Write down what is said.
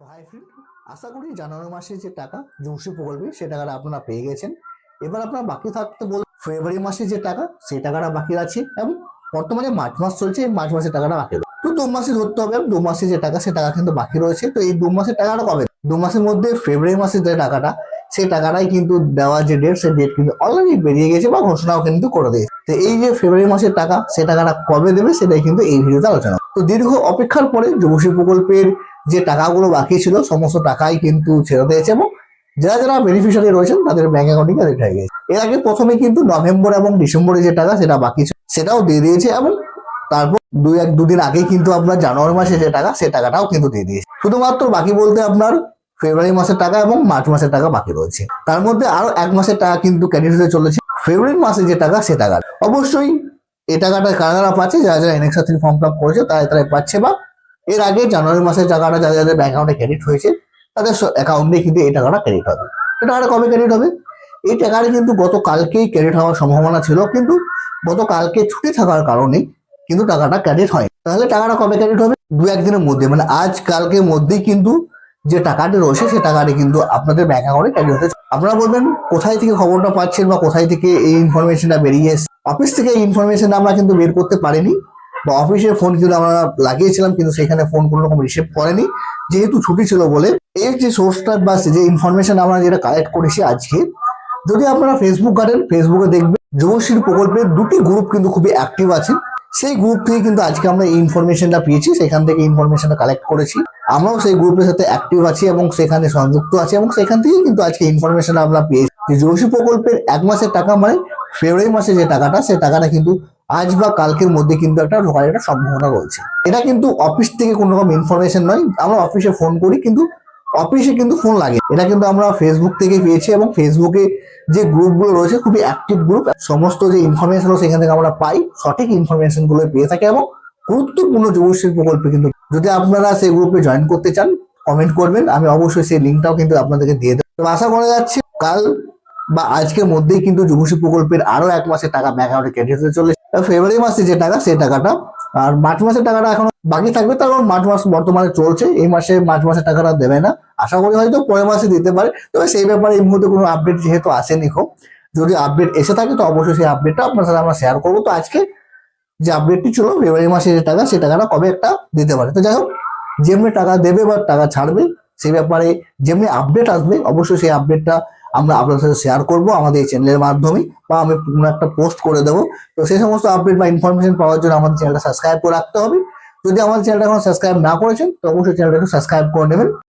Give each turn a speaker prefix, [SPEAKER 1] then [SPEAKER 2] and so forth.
[SPEAKER 1] Hi friend আশা করি জানুয়ারি মাসে যে টাকা যৌশী প্রকল্পে সে টাকাটা আপনারা পেয়ে গেছেন। এবার আপনার বাকি থাকতে বল ফেব্রুয়ারি মাসে যে টাকা, সেই টাকাটা বাকি আছে এবং বর্তমানে মার্চ মাস চলছে, এই মার্চ মাসের টাকাটা বাকি তো দু মাসে ধরতে হবে, দু মাসে যে টাকা, সে টাকা কিন্তু বাকি রয়েছে। তো এই দু মাসের টাকাটা কবে? দু মাসের মধ্যে ফেব্রুয়ারি মাসের যে টাকাটা সেই টাকাটাই কিন্তু দেওয়ার যে ডেট সেই ডেট কিন্তু অলরেডি বেরিয়ে গেছে বা ঘোষণাও কিন্তু করে দিয়েছে। তো এই যে ফেব্রুয়ারি মাসের টাকা, সে টাকাটা কবে দেবে, সেটাই কিন্তু এই ভিডিওতে আলোচনা তো দীর্ঘ অপেক্ষার পরে যুবশ্রী প্রকল্পের যে টাকাগুলো বাকি ছিল, সমস্ত টাকাই কিন্তু ছেড়ে দিয়েছে এবং যারা যারা বেনিফিশিয়ারি রয়েছেন, তাদের ব্যাংক অ্যাকাউন্টে ক্রেডিট হয়ে গেছে। এর আগে প্রথমে কিন্তু নভেম্বর এবং ডিসেম্বরে যে টাকা, সেটা বাকি ছিল। সেটাও দিয়ে দিয়েছে এবং তারপর দুই এক দুদিন আগেই কিন্তু আপনার জানুয়ারি মাসে যে টাকা, সে টাকাটাও কিন্তু দিয়ে দিয়েছে। শুধুমাত্র বাকি বলতে আপনার ফেব্রুয়ারি মাসের টাকা এবং মার্চ মাসের টাকা বাকি রয়েছে। তার মধ্যে আরও এক মাসের টাকা কিন্তু ক্রেডিট হতে চলেছে। ফেব্রুয়ারি মাসে যে টাকা, সে টাকা। অবশ্যই এই টাকাটা কারা কারা পাচ্ছে যারা যারা এনএক্সা থেকে ফর্ম ফিল আপ করেছে, তারা তারাই পাচ্ছে বা এর আগে জানুয়ারি মাসের টাকাটা যাদের যাদের ব্যাংক অ্যাকাউন্টে ক্রেডিট হয়েছে, তাদের অ্যাকাউন্টে কিন্তু এই টাকাটা ক্রেডিট হবে। এই টাকাটা কবে ক্রেডিট হবে? এই টাকাটা কিন্তু গতকালকেই ক্রেডিট হওয়ার সম্ভাবনা ছিল, কিন্তু গতকালকে ছুটি থাকার কারণে কিন্তু টাকাটা ক্রেডিট হয় তাহলে টাকাটা কবে ক্রেডিট হবে? দু একদিনের মধ্যে মানে আজ কালকের মধ্যেই কিন্তু যে টাকাটি রয়েছে, সে টাকাটি কিন্তু আপনাদের ব্যাঙ্ক অ্যাকাউন্টে ক্রেডিট হতে আপনারা বলবেন, কোথায় থেকে খবরটা পাচ্ছেন বা কোথায় থেকে এই ইনফরমেশনটা বেরিয়ে এসেছে? অফিস থেকে এই ইনফরমেশনটা আমরা কিন্তু বের করতে পারিনি। বা অফিসের ফোন কিন্তু আমরা লাগিয়েছিলাম, কিন্তু সেখানে ফোন কোনো রকম রিসিভ করেনি। যেহেতু ছুটি ছিল বলে এই যে সোর্সটা বা যে ইনফরমেশন আমরা যেটা কালেক্ট করেছি আজকে, যদি আপনারা ফেসবুক ঘাটেন ফেসবুকে দেখবেন যুবশ্রী প্রকল্পের দুটি গ্রুপ কিন্তু খুবই অ্যাক্টিভ আছে সেই গ্রুপ থেকে কিন্তু আজকে আমরা এই ইনফরমেশনটা পেয়েছি, সেখান থেকে ইনফরমেশনটা কালেক্ট করেছি। আমরাও সেই গ্রুপের সাথে অ্যাক্টিভ আছি এবং সেখানে সংযুক্ত আছি এবং সেখান থেকেই কিন্তু আজকে ইনফরমেশন আমরা পেয়েছি। যে যুবশ্রী প্রকল্পের এক মাসের টাকা মানে ফেব্রুয়ারি মাসে যে টাকাটা সেই টাকাটা কিন্তু আজ বা কালকের মধ্যে কিন্তু একটা ঢোকার একটা সম্ভাবনা রয়েছে। এটা কিন্তু অফিস থেকে কোনো রকম ইনফরমেশন নয়। আমরা অফিসে ফোন করি, কিন্তু অফিসে কিন্তু ফোন লাগে। এটা কিন্তু আমরা ফেসবুক থেকে পেয়েছি এবং ফেসবুকে যে গ্রুপগুলো রয়েছে, খুবই অ্যাক্টিভ গ্রুপ সমস্ত যে ইনফরমেশন সেখান থেকে আমরা পাই, সঠিক ইনফরমেশনগুলো পেয়ে থাকি এবং গুরুত্বপূর্ণ যুবশ্রী প্রকল্পে কিন্তু যদি আপনারা সেই গ্রুপে জয়েন করতে চান কমেন্ট করবেন। আমি অবশ্যই সেই লিঙ্কটাও কিন্তু আপনাদেরকে দিয়ে দেবো। আশা করা যাচ্ছে, কাল বা আজকের মধ্যেই কিন্তু যুবশ্রী প্রকল্পের আরও এক মাসের টাকা ব্যাংক অ্যাকাউন্টে ক্রেডিট চলেছে ফেব্রুয়ারি মাসে যে টাকা সেই টাকাটা। আর মার্চ মাসের টাকাটা এখন বাকি থাকবে, কারণ মার্চ মাস বর্তমানে চলছে। এই মাসে মার্চ মাসের টাকাটা দেবে না। আশা করি হয়তো পরের মাসে দিতে পারে। তবে সেই ব্যাপারে এই মুহূর্তে কোনো আপডেট যেহেতু আসেনি হোক যদি আপডেট এসে থাকে, তো অবশ্যই সেই আপডেটটা আপনার সাথে আমরা শেয়ার করব। তো আজকে যে আপডেটটি ছিল ফেব্রুয়ারি মাসে যে টাকা সেই টাকাটা কবে একটা দিতে পারে। তো যাই হোক, যেমনি টাকা দেবে বা টাকা ছাড়বে, সেই ব্যাপারে যেমনি আপডেট আসবে, অবশ্যই সেই আপডেটটা আমরা আপনার সাথে শেয়ার করব আমাদের এই চ্যানেলের মাধ্যমে বা আমি কোনো একটা পোস্ট করে দেবো। তো সেই সমস্ত আপডেট বা ইনফরমেশন পাওয়ার জন্য আমাদের চ্যানেলটা সাবস্ক্রাইব করে রাখতে হবে। যদি আমাদের চ্যানেলটা এখন সাবস্ক্রাইব না করেছেন, তো অবশ্যই চ্যানেলটা একটু সাবস্ক্রাইব করে নেবেন।